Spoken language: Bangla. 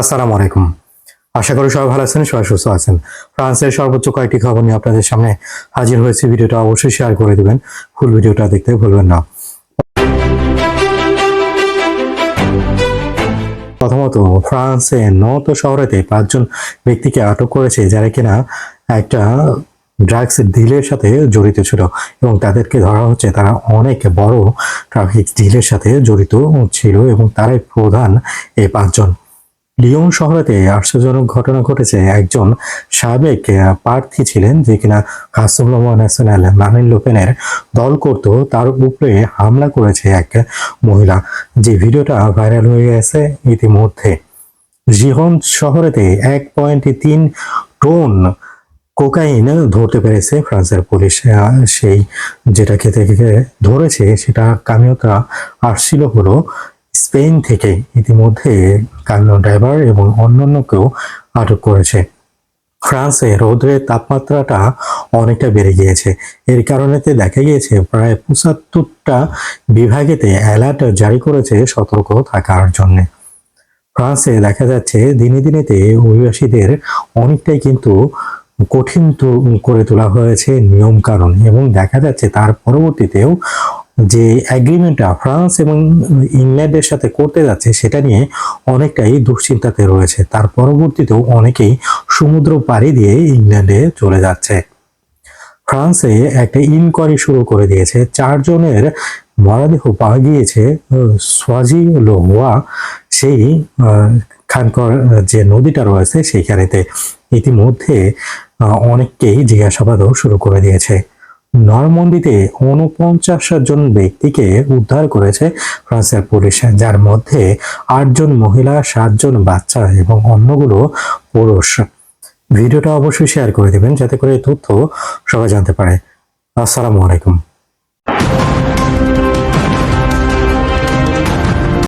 আসসালামু আলাইকুম। আশা করি সবাই ভালো আছেন, সবাই সুস্থ আছেন। ফ্রান্সের সর্বোচ্চ কয়েকটি খবর নিয়ে আপনাদের সামনে হাজির হয়েছে। ভিডিওটা অবশ্যই শেয়ার করে দিবেন, ফুল ভিডিওটা দেখতে ভুলবেন না। প্রথমত, ফ্রান্সে নত শহরেতে পাঁচজন ব্যক্তিকে আটক করেছে যারা কিনা একটা ড্রাগস ডিলের সাথে জড়িত ছিল এবং তাদেরকে ধরা হচ্ছে। তারা অনেক বড় ট্রাফিক ডিলের সাথে জড়িত ছিল এবং তারাই প্রধান এই পাঁচজন। লিওন শহরেতে আশ্চর্যজনক ঘটনা ঘটেছে। একজন সাবেক প্রার্থী ছিলেন যে কিনা কাসুমলামা ন্যাশনাল মারিন লোপেনের দল করত, তার উপরে হামলা করেছে এক মহিলা। যে ভিডিওটা ভাইরাল হয়ে গেছে ইতিমধ্যে। জিহন শহরেতে এক পয়েন্ট তিন টন কোকাইন ধরতে পেরেছে ফ্রান্সের পুলিশ। সেই যেটা খেতে খেতে ধরেছে, সেটা কামিয়তা আসছিল হলো স্পেন থেকে ইতিমধ্যে কামিও ড্রাইভার এবং অন্যান্যকেও আটক করেছে। ফ্রান্সে রৌদ্রের তাপমাত্রাটা অনেকটা বেড়ে গিয়েছে। এর কারণেতে দেখা গিয়েছে প্রায় পঁচাত্তরটা বিভাগেতে অ্যালার্ট জারি করেছে সতর্ক থাকার জন্য। ফ্রান্সে দেখা যাচ্ছে দিনে দিনেতে অভিবাসীদের অনেকটাই কিন্তু কঠিন করে তোলা হয়েছে নিয়ম কানুন এবং দেখা যাচ্ছে তার পরবর্তীতেও যে অ্যাগ্রিমেন্টটা ফ্রান্স এবং ইংল্যান্ডের সাথে করতে যাচ্ছে, সেটা নিয়ে অনেকটাই দুশ্চিন্তাতে রয়েছে। তার পরবর্তীতেও অনেকেই সমুদ্র পাড়ি দিয়ে ইংল্যান্ডে চলে যাচ্ছে। ফ্রান্সে একটা ইনকোয়ারি শুরু করে দিয়েছে। চারজনের মরদেহ পাওয়া গিয়েছে সোয়াজি লোহোয়া সেই খানকর যে নদীটা রয়েছে, সেইখানেতে। ইতিমধ্যে অনেককেই জিজ্ঞাসাবাদও শুরু করে দিয়েছে। নরমন্দিতে উনপঞ্চাশ জন ব্যক্তিকে উদ্ধার করেছে ফ্রান্সের পুলিশ, যার মধ্যে আটজন মহিলা, সাতজন বাচ্চা এবং অন্যগুলো পুরুষ। ভিডিওটা অবশ্যই শেয়ার করে দেবেন, যাতে করে তথ্য সবাই জানতে পারে। আসসালামু আলাইকুম।